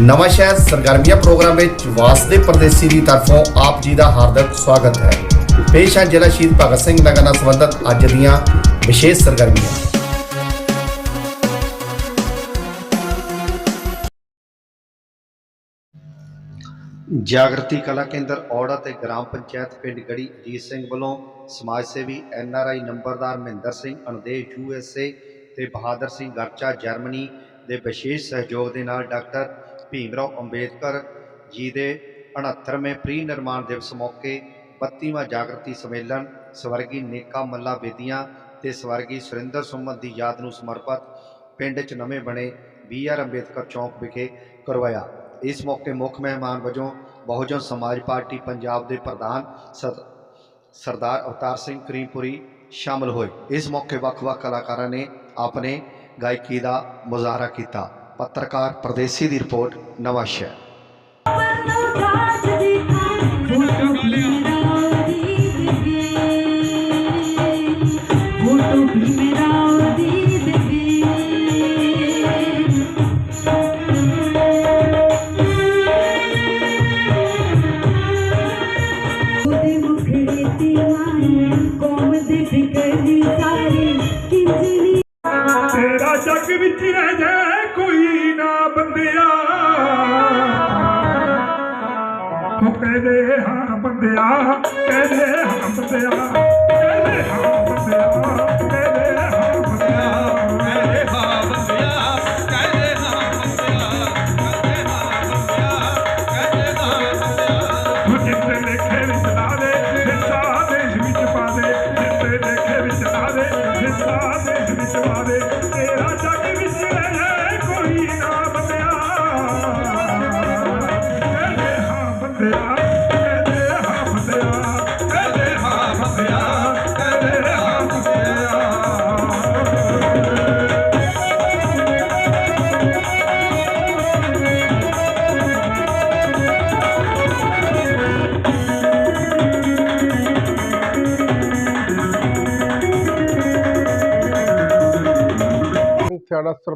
ਨਵਾਂ ਸ਼ਹਿਰ ਸਰਗਰਮੀਆਂ ਪ੍ਰੋਗਰਾਮ ਵਿੱਚ ਵਾਸਦੇ ਪਰਦੇਸੀ ਦੀ ਤਰਫੋਂ ਆਪ ਜੀ ਦਾ ਹਾਰਦਿਕ ਸਵਾਗਤ ਹੈ। ਪੇਸ਼ ਹੈ ਜ਼ਿਲ੍ਹਾ ਸ਼ਹੀਦ ਭਗਤ ਸਿੰਘ ਨਗਰ ਨਾਲ ਸੰਬੰਧਿਤ ਅੱਜ ਦੀਆਂ ਵਿਸ਼ੇਸ਼ ਸਰਗਰਮੀਆਂ। ਜਾਗਰਤੀ ਕਲਾ ਕੇਂਦਰ ਔੜਾ ਤੇ ਗ੍ਰਾਮ ਪੰਚਾਇਤ ਪਿੰਡ ਗੜੀ ਅਜੀਤ ਸਿੰਘ ਵੱਲੋਂ ਸਮਾਜ ਸੇਵੀ ਐਨ ਆਰ ਆਈ ਨੰਬਰਦਾਰ ਮਹਿੰਦਰ ਸਿੰਘ ਅਨਦੇਸ਼ ਯੂ ਐਸ ਏ ਤੇ ਬਹਾਦਰ ਸਿੰਘ ਗਰਚਾ ਜਰਮਨੀ ਦੇ ਵਿਸ਼ੇਸ਼ ਸਹਿਯੋਗ ਦੇ ਨਾਲ ਡਾਕਟਰ ਭੀਮਰਾਓ ਅੰਬੇਦਕਰ ਜੀ ਦੇ 69ਵੇਂ ਪ੍ਰੀ ਨਿਰਮਾਣ ਦਿਵਸ ਮੌਕੇ 32ਵਾਂ ਜਾਗਰਤੀ ਸੰਮੇਲਨ, ਸਵਰਗੀ ਨੇਕਾ ਮੱਲਾ ਬੇਦੀਆਂ ਤੇ ਸਵਰਗੀ ਸੁਰਿੰਦਰ ਸੁਮਨ ਦੀ ਯਾਦ ਨੂੰ ਸਮਰਪਿਤ ਪਿੰਡ 'ਚ ਨਵੇਂ ਬਣੇ ਬੀ ਆਰ ਅੰਬੇਦਕਰ ਚੌਂਕ ਵਿਖੇ ਕਰਵਾਇਆ। ਇਸ ਮੌਕੇ ਮੁੱਖ ਮਹਿਮਾਨ ਵਜੋਂ ਬਹੁਜਨ ਸਮਾਜ ਪਾਰਟੀ ਪੰਜਾਬ ਦੇ ਪ੍ਰਧਾਨ ਸਰ- ਸਰਦਾਰ ਅਵਤਾਰ ਸਿੰਘ ਕਰੀਮਪੁਰੀ ਸ਼ਾਮਲ ਹੋਏ। ਇਸ ਮੌਕੇ ਵੱਖ-ਵੱਖ ਕਲਾਕਾਰਾਂ ਨੇ ਆਪਣੇ ਗਾਇਕੀ ਦਾ ਮੁਜ਼ਾਹਰਾ ਕੀਤਾ। ਪੱਤਰਕਾਰ ਪ੍ਰਦੇਸੀ ਦੀ ਰਿਪੋਰਟ ਨਵਾਂ ਸ਼ਹਿਰ ਡੁੱਬਿਆ ਕਹਿੰਦੇ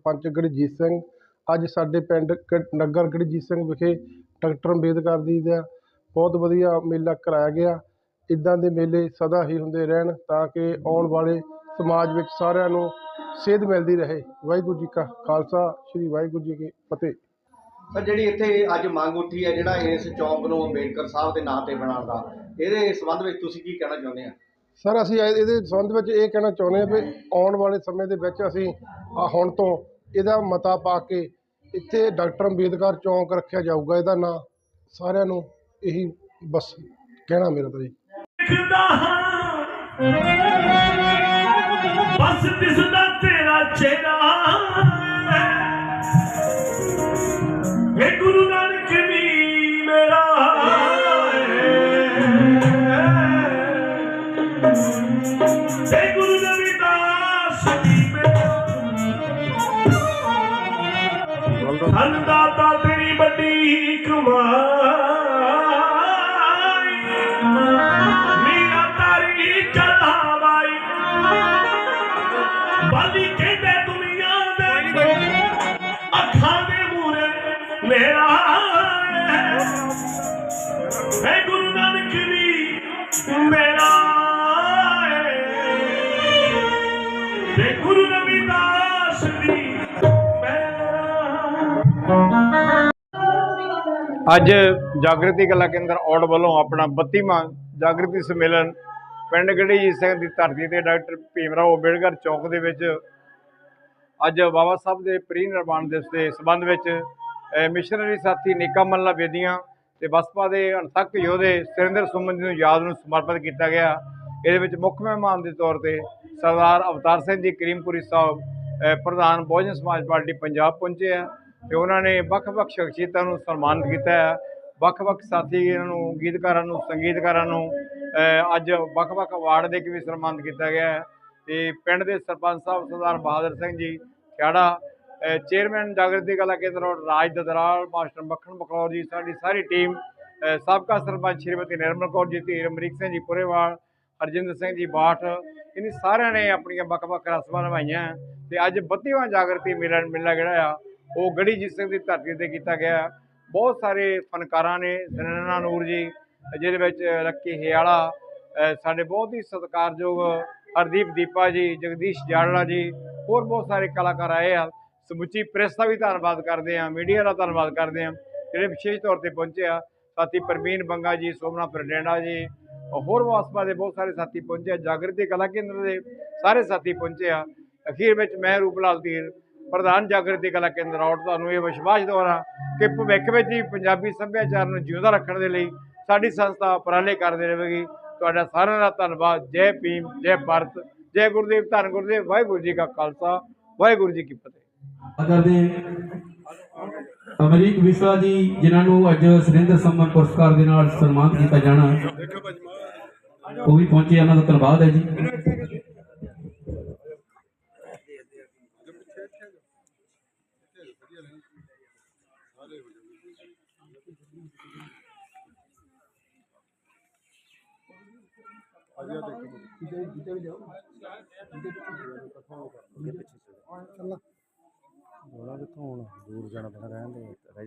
ਸਰਪੰਚ ਗੜਜੀਤ ਸਿੰਘ ਅੱਜ ਸਾਡੇ ਪਿੰਡ ਗ- ਨਗਰ ਗੜਜੀਤ ਸਿੰਘ ਵਿਖੇ ਡਾਕਟਰ ਅੰਬੇਦਕਰ ਜੀ ਦਾ ਬਹੁਤ ਵਧੀਆ ਮੇਲਾ ਕਰਾਇਆ ਗਿਆ। ਇਦਾਂ ਦੇ ਮੇਲੇ ਸਦਾ ਹੀ ਹੁੰਦੇ ਰਹਿਣ ਤਾਂ ਕਿ ਆਉਣ ਵਾਲੇ ਸਮਾਜ ਵਿੱਚ ਸਾਰਿਆਂ ਨੂੰ ਸੇਧ ਮਿਲਦੀ ਰਹੇ। ਵਾਹਿਗੁਰੂ ਜੀ ਕਾ ਖਾਲਸਾ ਸ੍ਰੀ ਵਾਹਿਗੁਰੂ ਜੀ ਕੀ ਫਤਿਹ। ਸਰ ਜਿਹੜੀ ਇੱਥੇ ਅੱਜ ਮੰਗ ਉੱਠੀ ਹੈ ਜਿਹੜਾ ਇਸ ਚੌਂਕ ਨੂੰ ਅੰਬੇਡਕਰ ਸਾਹਿਬ ਦੇ ਨਾਂ ਤੇ ਬਣਾਉਣ ਦਾ ਇਹਦੇ ਸੰਬੰਧ ਵਿੱਚ ਤੁਸੀਂ ਕੀ ਕਹਿਣਾ ਚਾਹੁੰਦੇ ਆ? ਸਰ ਅਸੀਂ ਇਹ- ਇਹਦੇ ਸੰਬੰਧ ਵਿੱਚ ਇਹ ਕਹਿਣਾ ਚਾਹੁੰਦੇ ਹਾਂ ਵੀ ਆਉਣ ਵਾਲੇ ਸਮੇਂ ਦੇ ਵਿੱਚ ਅਸੀਂ ਆਹ ਹੁਣ ਤੋਂ ਇਹਦਾ ਮਤਾ ਪਾ ਕੇ ਇੱਥੇ ਡਾਕਟਰ ਅੰਬੇਦਕਰ ਚੌਂਕ ਰੱਖਿਆ ਜਾਊਗਾ ਇਹਦਾ ਨਾਂ। ਸਾਰਿਆਂ ਨੂੰ ਇਹੀ ਬਸ ਕਹਿਣਾ ਮੇਰਾ ਤਾਂ ਜੀ। ਬਸ ਦਿਸਦਾ ਤੇਰਾ ਚਿਹਰਾ। ਧੰਨ ਦਾਤਾ ਤੇਰੀ ਵੱਡੀ ਕਮਾਈ ਮੀਰਾ ਤਾਰੀ ਚਲਾਵਾਈ ਬਾਲੀ ਕਹਿੰਦੇ ਦੁਨੀਆ ਦੇ ਅੱਖਾਂ ਦੇ ਮੂਰੇ ਮੇਰਾ ਹੈ ਗੁਰੂ ਨਾਨਕ ਵੀ ਮੇਰਾ ਤੇ ਗੁਰੂ ਰਵਿਦਾਸ ਜੀ ਅੱਜ ਜਾਗਰਤੀ ਕਲਾ ਕੇਂਦਰ ਔੜ ਵੱਲੋਂ ਆਪਣਾ 32ਵਾਂ ਜਾਗਰਤੀ ਸੰਮੇਲਨ ਪਿੰਡ ਗੜੀਜੀ ਸਿੰਘ ਦੀ ਧਰਤੀ ਤੇ ਡਾਕਟਰ ਭੀਮਰਾਓ ਅੰਬੇਡਕਰ ਚੌਕ ਦੇ ਵਿੱਚ ਅੱਜ ਬਾਬਾ ਸਾਹਿਬ ਦੇ ਪ੍ਰੀ ਨਿਰਮਾਣ ਦਿਵਸ ਦੇ ਸਬੰਧ ਵਿੱਚ ਮਿਸ਼ਨਰੀ ਸਾਥੀ ਨਿੱਕਾ ਮੱਲਾ ਬੇਦੀਆਂ ਤੇ ਬਸਪਾ ਦੇ ਅਣਥੱਕ ਯੋਧੇ ਸੁਰਿੰਦਰ ਸੁਮਨ ਜੀ ਨੂੰ ਯਾਦ ਨੂੰ ਸਮਰਪਿਤ ਕੀਤਾ ਗਿਆ। ਇਹਦੇ ਵਿੱਚ ਮੁੱਖ ਮਹਿਮਾਨ ਦੇ ਤੌਰ ਤੇ ਸਰਦਾਰ ਅਵਤਾਰ ਸਿੰਘ ਜੀ, ਕਰੀਮਪੁਰੀ ਸਾਹਿਬ ਪ੍ਰਧਾਨ ਬਹੁਜਨ ਸਮਾਜ ਪਾਰਟੀ ਪੰਜਾਬ ਪਹੁੰਚੇ ਆ। ਤੇ ਉਹਨਾਂ ਨੇ ਵੱਖ-ਵੱਖ ਸ਼ਖਸੀਅਤਾਂ ਨੂੰ ਸਨਮਾਨਿਤ ਕੀਤਾ ਹੈ। ਵੱਖ-ਵੱਖ ਸਾਥੀਆਂ ਨੂੰ, ਗੀਤਕਾਰਾਂ ਨੂੰ, ਸੰਗੀਤਕਾਰਾਂ ਨੂੰ ਅੱਜ ਵੱਖ-ਵੱਖ ਅਵਾਰਡ ਦੇ ਕੇ ਵੀ ਸਨਮਾਨਿਤ ਕੀਤਾ ਗਿਆ ਹੈ। ਤੇ ਪਿੰਡ ਦੇ ਸਰਪੰਚ ਸਾਹਿਬ ਸਰਦਾਰ ਬਹਾਦਰ ਸਿੰਘ ਜੀ, ਖਿਆੜਾ ਚੇਅਰਮੈਨ ਜਾਗਰਤੀ ਕਲਾ ਕੇਂਦਰ ਔਰ ਰਾਜ ਦਦਰਾਲ ਮਾਸਟਰ ਮੱਖਣ ਬਖਲੌਰ ਜੀ, ਸਾਡੀ ਸਾਰੀ ਟੀਮ ਸਾਬਕਾ ਸਰਪੰਚ ਸ਼੍ਰੀਮਤੀ ਨਿਰਮਲ ਕੌਰ ਜੀ, ਧੀਰ ਅਮਰੀਕ ਸਿੰਘ ਜੀ, ਪੁਰੇਵਾਲ, ਹਰਜਿੰਦਰ ਸਿੰਘ ਜੀ, ਬਾਠ ਇਹਨਾਂ ਸਾਰਿਆਂ ਨੇ ਆਪਣੀਆਂ ਵੱਖ-ਵੱਖ ਰਸਮਾਂ ਨਿਭਾਈਆਂ। ਤੇ ਅੱਜ 32ਵਾਂ ਜਾਗਰਤੀ ਮੇਲਾ ਮੇਲਾ ਜਿਹੜਾ ਆ ਉਹ ਗੜੀ ਜਿਸ ਸਿੰਘ ਦੀ ਧਰਤੀ ਤੇ ਕੀਤਾ ਗਿਆ, ਬਹੁਤ ਸਾਰੇ ਫਨਕਾਰਾਂ ਨੇ ਸਨੈਨਾ ਨੂਰ ਜੀ, ਜਿਹਦੇ ਵਿੱਚ ਲੱਕੀ ਹਿਆਲਾ ਸਾਡੇ ਬਹੁਤ ਹੀ ਸਤਿਕਾਰਯੋਗ ਹਰਦੀਪ ਦੀਪਾ ਜੀ, ਜਗਦੀਸ਼ ਜਾੜਲਾ ਜੀ, ਹੋਰ ਬਹੁਤ ਸਾਰੇ ਕਲਾਕਾਰ ਆਏ ਆ। ਸਮੁੱਚੀ ਪ੍ਰੈਸ ਦਾ ਵੀ ਧੰਨਵਾਦ ਕਰਦੇ ਆ, ਮੀਡੀਆ ਦਾ ਧੰਨਵਾਦ ਕਰਦੇ ਆ, ਜਿਹੜੇ ਵਿਸ਼ੇਸ਼ ਤੌਰ ਤੇ ਪਹੁੰਚੇ ਆ। ਸਾਥੀ ਪ੍ਰਵੀਨ ਬੰਗਾ ਜੀ ਸੋਮਨਾ ਪ੍ਰਡੈਂਡਾ ਜੀ, ਹੋਰ ਵਾਸਪਾ ਦੇ ਬਹੁਤ ਸਾਰੇ ਸਾਥੀ ਪਹੁੰਚੇ ਆ, ਜਾਗਰਤੀ ਕਲਾ ਕੇਂਦਰ ਦੇ ਸਾਰੇ ਸਾਥੀ ਪਹੁੰਚੇ ਆ। ਅਖੀਰ ਵਿੱਚ ਮੈਂ ਰੂਪਲਾਲ ਧੀਰ ਪ੍ਰਧਾਨ ਜਾਗਰਤੀ ਕਲਾ ਕੇਂਦਰ, ਔਰ ਤੁਹਾਨੂੰ ਇਹ ਵਿਸ਼ਵਾਸ ਦਵਾਉਣਾ ਕਿ ਭਵਿੱਖ ਵਿੱਚ ਹੀ ਪੰਜਾਬੀ ਸੱਭਿਆਚਾਰ ਨੂੰ ਜਿਉਂਦਾ ਰੱਖਣ ਦੇ ਲਈ ਸਾਡੀ ਸੰਸਥਾ ਉਪਰਾਲੇ ਕਰਦੇ ਰਹੇਗੀ। ਤੁਹਾਡਾ ਸਾਰਿਆਂ ਦਾ ਧੰਨਵਾਦ। ਜੈ ਭੀਮ, ਜੈ ਭਾਰਤ, ਜੈ ਗੁਰਦੇਵ ਧੰਨ ਗੁਰਦੇਵ, ਵਾਹਿਗੁਰੂ ਜੀ ਕਾ ਖਾਲਸਾ, ਵਾਹਿਗੁਰੂ ਜੀ ਕੀ ਫਤਿਹ। ਕਰਦੇ ਅਮਰੀਕ ਵਿਸਵਾ ਜੀ, ਜਿਨ੍ਹਾਂ ਨੂੰ ਅੱਜ ਸੁਰਿੰਦਰ ਸੰਮਨ ਪੁਰਸਕਾਰ ਦੇ ਨਾਲ ਸਨਮਾਨਿਤ ਕੀਤਾ ਜਾਣਾ। ਉਹ ਵੀ ਪਹੁੰਚੇ ਇਹਨਾਂ ਦਾ ਧੰਨਵਾਦ ਹੈ ਜੀ।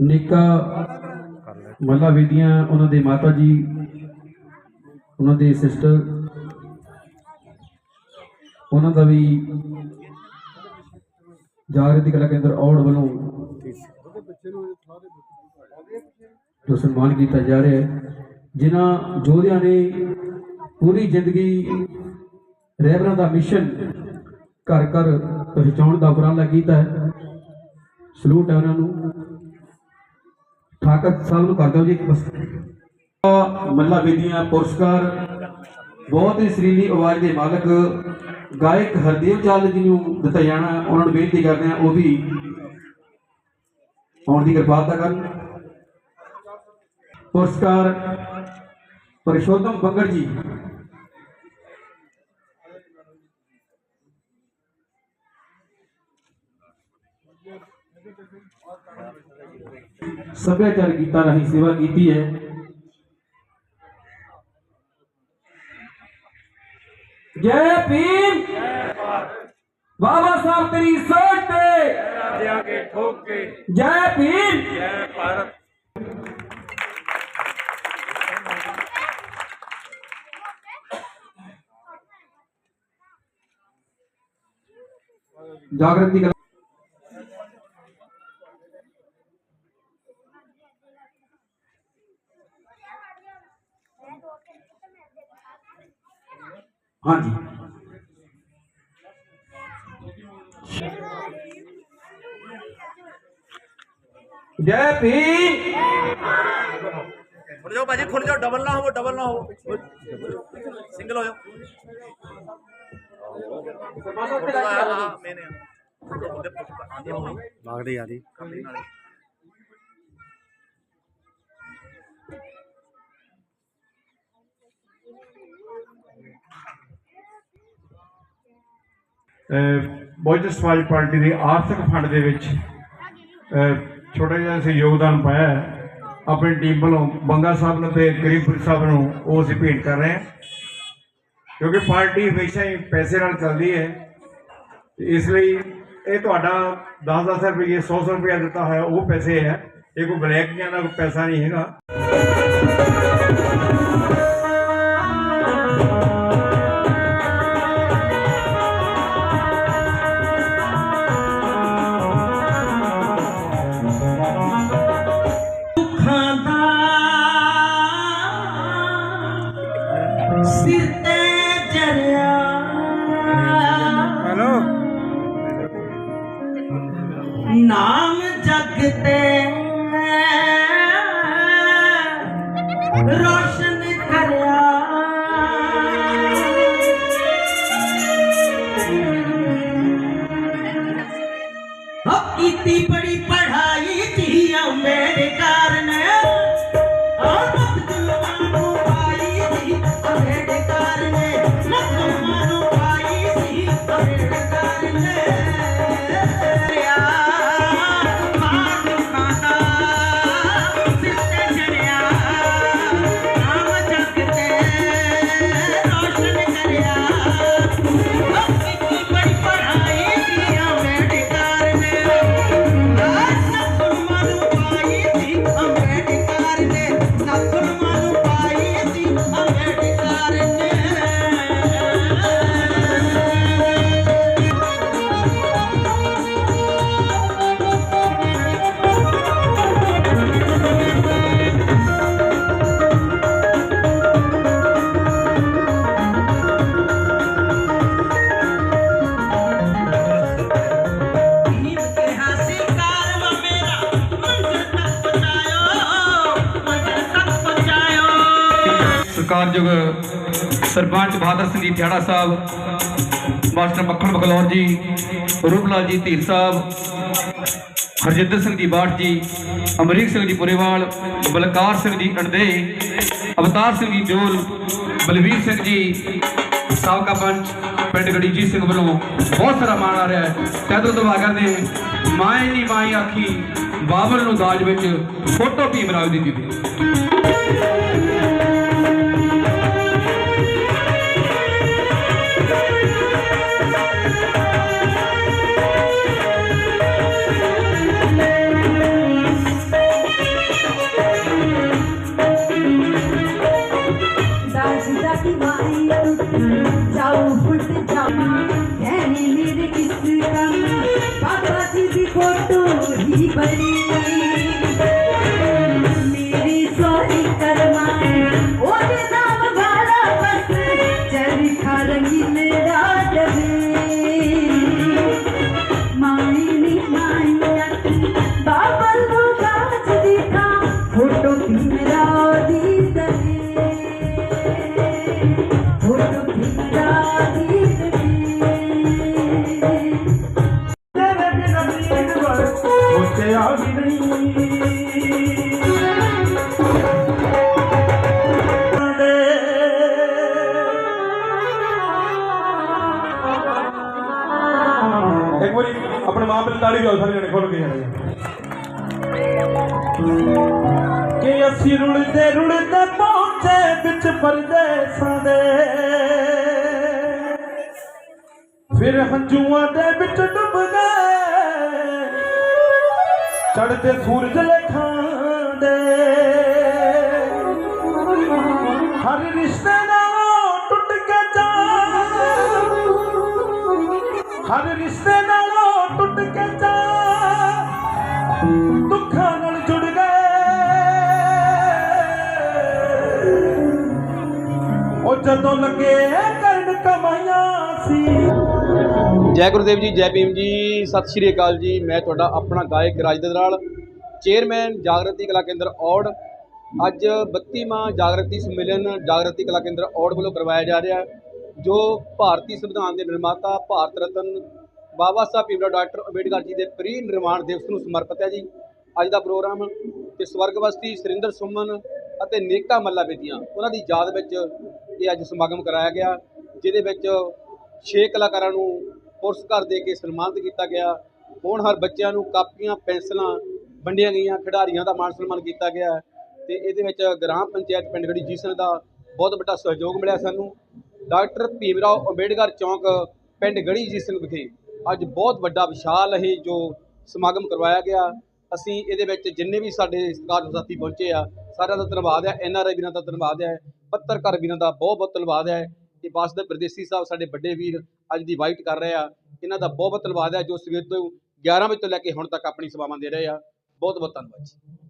ਨਿੱਕਾ ਮੱਲਾ ਵੇਦੀਆਂ ਉਹਨਾਂ ਦੇ ਮਾਤਾ ਜੀ, ਉਹਨਾਂ ਦੇ ਸਿਸਟਰ ਉਹਨਾਂ ਦਾ ਵੀ ਜਾਗਰਤੀ ਕਲਾ ਕੇਂਦਰ ਔੜ ਵੱਲੋਂ ਜੋ ਸਨਮਾਨ ਕੀਤਾ ਜਾ ਰਿਹਾ ਹੈ, ਜਿਨ੍ਹਾਂ ਯੋਧਿਆਂ ਨੇ ਪੂਰੀ ਜ਼ਿੰਦਗੀ ਰਹਿਬਰਾਂ ਦਾ ਮਿਸ਼ਨ ਘਰ ਘਰ ਪਹੁੰਚਾਉਣ ਦਾ ਉਪਰਾਲਾ ਕੀਤਾ ਹੈ। ਸਲੂਟ ਹੈ ਉਹਨਾਂ ਨੂੰ। ਠਾਕਰ ਸਾਹਿਬ ਨੂੰ ਕਰਦਾ ਜੀ ਇੱਕ ਬਸ। ਮੱਲਾ ਬੇਦੀਆਂ ਪੁਰਸਕਾਰ, ਬਹੁਤ ਹੀ ਸਰੀਲੀ ਆਵਾਜ਼ ਦੇ ਮਾਲਕ, ਗਾਇਕ ਹਰਦੇਵ ਚਾਲ ਜੀ ਨੂੰ ਦਿੱਤਾ ਜਾਣਾ, ਉਹਨਾਂ ਨੂੰ ਬੇਨਤੀ ਕਰਦੇ ਹਾਂ, ਉਹ ਵੀ ਆਉਣ ਦੀ ਕਿਰਪਾਲਤਾ ਕਰਨ। ਪੁਰਸਕਾਰ, ਪਰਸ਼ੋਤਮ ਬੰਗੜ ਜੀ। ਸੱਭਿਆਚਾਰ ਗੀਤਾਂ ਰਾਹੀਂ ਸੇਵਾ ਕੀਤੀ ਹੈ ਜੈ ਭੀਮ ਬਾਬਾ ਸਾਹਿਬ ਤੇਰੀ ਸੋਚ ਤੇ ਆਗੇ ਠੋਕ ਕੇ ਜੈ ਭੀਮ ਜੈ ਭਾਰਤ ਜਾਗਰਤੀ ਕਲਾ ਹਾਂਜੀ ਜੈ ਭੀਮ ਖੁੱਲ ਜਾਓ ਭਾਜੀ ਖੁੱਲ ਜਾਓ ਡਬਲ ਨਾ ਹੋਵੋ ਡਬਲ ਨਾ ਹੋਵੋ ਸਿੰਗਲ ਹੋ ਜਾਓ ਹਾਂ ਮੈਨੇ ਲੱਗਦੀ ਆ ਜੀ ਬਹੁਜਨ ਸਮਾਜ ਪਾਰਟੀ ਦੀ ਆਰਥਿਕ ਫੰਡ ਦੇ ਵਿੱਚ ਛੋਟਾ ਜਿਹਾ ਅਸੀਂ ਯੋਗਦਾਨ ਪਾਇਆ ਹੈ। ਆਪਣੀ ਟੀਮ ਵੱਲੋਂ ਬੰਗਾ ਸਾਹਿਬ ਨੂੰ ਤੇ ਕਰੀਮਪੁਰ ਸਾਹਿਬ ਨੂੰ ਉਹ ਅਸੀਂ ਭੇਟ ਕਰ ਰਹੇ ਹਾਂ। ਕਿਉਂਕਿ ਪਾਰਟੀ ਹਮੇਸ਼ਾ ਹੀ ਪੈਸੇ ਨਾਲ ਚੱਲਦੀ ਹੈ। ਇਸ ਲਈ ਇਹ ਤੁਹਾਡਾ 10-10 ਰੁਪਏ 100-100 ਰੁਪਏ ਦਿੱਤਾ ਹੋਇਆ, ਉਹ ਪੈਸੇ ਹੈ। ਇਹ ਕੋਈ ਬਲੈਕ ਜਾਂ ਦਾ ਕੋਈ ਪੈਸਾ ਨਹੀਂ ਹੈਗਾ। ਨਾਮ ਜਗ ਤੇ ਰੋਸ਼ਨ ಹೇಳಿದ್ದಾರೆ ਸਤਿਕਾਰਯੋਗ ਸਰਪੰਚ ਬਹਾਦਰ ਸਿੰਘ ਜੀ ਥਿਆੜਾ ਸਾਹਿਬ, ਮਾਸਟਰ ਮੱਖਣ ਬਕਲੌਰ ਜੀ, ਰੂਪਲਾਲ ਜੀ ਧੀਰ ਸਾਹਿਬ, ਹਰਜਿੰਦਰ ਸਿੰਘ ਜੀ ਬਾਠ ਜੀ, ਅਮਰੀਕ ਸਿੰਘ ਜੀ ਪੁਰੇਵਾਲ, ਬਲਕਾਰ ਸਿੰਘ ਜੀ ਅਣਦੇ ਅਵਤਾਰ ਸਿੰਘ ਜੀ ਜੋਲ, ਬਲਵੀਰ ਸਿੰਘ ਜੀ, ਸਾਬਕਾ ਪੰਚ ਪਿੰਡ ਗੜੀਜੀ ਸਿੰਘ ਵੱਲੋਂ ਬਹੁਤ ਸਾਰਾ ਮਾਣ ਆ ਰਿਹਾ ਹੈ। ਤੈਦੋਂ ਦਵਾ ਨੇ ਮਾਏ ਦੀ ਮਾਈ ਆਖੀ ਬਾਬਲ ਨੂੰ ਦਾਜ ਵਿੱਚ ਫੋਟੋ ਭੀਮ ਰਾਜ ਦੀ ਦਿੱਤੀ। बलिया ਅਸੀਂ ਰੁਲਦੇ ਰੁਲਦੇ ਪਹੁੰਚੇ ਵਿੱਚ ਪਰਦੇਸਾਂ ਦੇ। ਫਿਰ ਹੰਝੂਆਂ ਦੇ ਵਿੱਚ ਡੁੱਬ ਗਏ ਚੜਦੇ ਸੂਰਜ ਲੇਖਾਂ ਦੇ। ਹਰ ਰਿਸ਼ਤੇ ਨਾਲੋਂ ਟੁੱਟ ਕੇ ਜਾ ਹਰ ਰਿਸ਼ਤੇ ਨਾਲੋਂ ਟੁੱਟ ਕੇ ਜਾ ਦੁੱਖਾਂ ਜਦੋਂ ਲੱਗੇ ਕਰਨ ਕਮਾਈਆਂ ਸੀ। ਜੈ ਗੁਰਦੇਵ ਜੀ, ਜੈ ਭੀਮ ਜੀ, ਸਤਿ ਸ਼੍ਰੀ ਅਕਾਲ ਜੀ। ਮੈਂ ਤੁਹਾਡਾ ਆਪਣਾ ਗਾਇਕ ਰਾਜ ਦਦਰਾਲ ਚੇਅਰਮੈਨ ਜਾਗਰਤੀ ਕਲਾ ਕੇਂਦਰ ਔੜ। ਅੱਜ 32ਵਾਂ ਜਾਗਰਤੀ ਸੰਮੇਲਨ ਜਾਗਰਤੀ ਕਲਾ ਕੇਂਦਰ ਔੜ ਵੱਲੋਂ ਕਰਵਾਇਆ ਜਾ ਰਿਹਾ ਜੋ ਭਾਰਤੀ ਸੰਵਿਧਾਨ ਦੇ ਨਿਰਮਾਤਾ ਭਾਰਤ ਰਤਨ ਬਾਬਾ ਸਾਹਿਬ ਭੀਮਰਾਓ ਡਾਕਟਰ ਅੰਬੇਡਕਰ ਜੀ ਦੇ ਪ੍ਰੀ ਨਿਰਮਾਣ ਦਿਵਸ ਨੂੰ ਸਮਰਪਿਤ ਹੈ ਜੀ। ਅੱਜ ਦਾ ਪ੍ਰੋਗਰਾਮ ਤੇ ਸਵਰਗਵਾਸੀ ਸੁਰਿੰਦਰ ਸੁਮਨ ਅਤੇ ਨੇਕਾ ਮੱਲਾ ਬੇਦੀਆਂ ਉਹਨਾਂ ਦੀ ਯਾਦ ਵਿੱਚ ਇਹ ਅੱਜ ਸਮਾਗਮ ਕਰਾਇਆ ਗਿਆ, ਜਿਹਦੇ ਵਿੱਚ ਛੇ ਕਲਾਕਾਰਾਂ ਨੂੰ ਪੁਰਸਕਾਰ ਦੇ ਕੇ ਸਨਮਾਨਿਤ ਕੀਤਾ ਗਿਆ। ਹੋਣਹਾਰ ਬੱਚਿਆਂ ਨੂੰ ਕਾਪੀਆਂ, ਪੈਨਸਲਾਂ ਵੰਡੀਆਂ ਗਈਆਂ, ਖਿਡਾਰੀਆਂ ਦਾ ਮਾਣ ਸਨਮਾਨ ਕੀਤਾ ਗਿਆ। ਤੇ ਇਹਦੇ ਵਿੱਚ ਗ੍ਰਾਮ ਪੰਚਾਇਤ ਪਿੰਡ ਗੜੀ ਜੀਸਨ ਦਾ ਬਹੁਤ ਵੱਡਾ ਸਹਿਯੋਗ ਮਿਲਿਆ ਸਾਨੂੰ। ਡਾਕਟਰ ਭੀਮਰਾਓ ਅੰਬੇਡਕਰ ਚੌਂਕ ਪਿੰਡ ਗੜੀ ਜੀਸਨ ਵਿਖੇ ਅੱਜ ਬਹੁਤ ਵੱਡਾ ਵਿਸ਼ਾਲ ਇਹ ਜੋ ਸਮਾਗਮ ਕਰਵਾਇਆ ਗਿਆ। ਅਸੀਂ ਇਹਦੇ ਵਿੱਚ ਜਿੰਨੇ ਵੀ ਸਾਡੇ ਸਤਿਕਾਰ ਸਾਥੀ ਪਹੁੰਚੇ ਆ ਸਾਰਿਆਂ ਦਾ ਧੰਨਵਾਦ ਹੈ ਐਨ ਆਰ ਆਈ ਵੀਰਾਂ ਦਾ ਧੰਨਵਾਦ ਹੈ, ਪੱਤਰਕਾਰ ਵੀਰਾਂ ਦਾ ਬਹੁਤ ਬਹੁਤ ਧੰਨਵਾਦ ਹੈ ਤੇ ਵਾਸਦੇ ਪ੍ਰਦੇਸੀ ਸਾਹਿਬ ਸਾਡੇ ਵੱਡੇ ਵੀਰ ਅੱਜ ਦੀ ਵਾਈਟ ਕਰ ਰਹੇ ਆ। ਇਹਨਾਂ ਦਾ ਬਹੁਤ ਬਹੁਤ ਧੰਨਵਾਦ ਹੈ ਜੋ ਸਵੇਰ ਤੋਂ 11 ਵਜੇ ਤੋਂ ਲੈ ਕੇ ਹੁਣ ਤੱਕ ਆਪਣੀ ਸੇਵਾਵਾਂ ਦੇ ਰਹੇ ਆ। ਬਹੁਤ ਬਹੁਤ ਧੰਨਵਾਦ ਜੀ।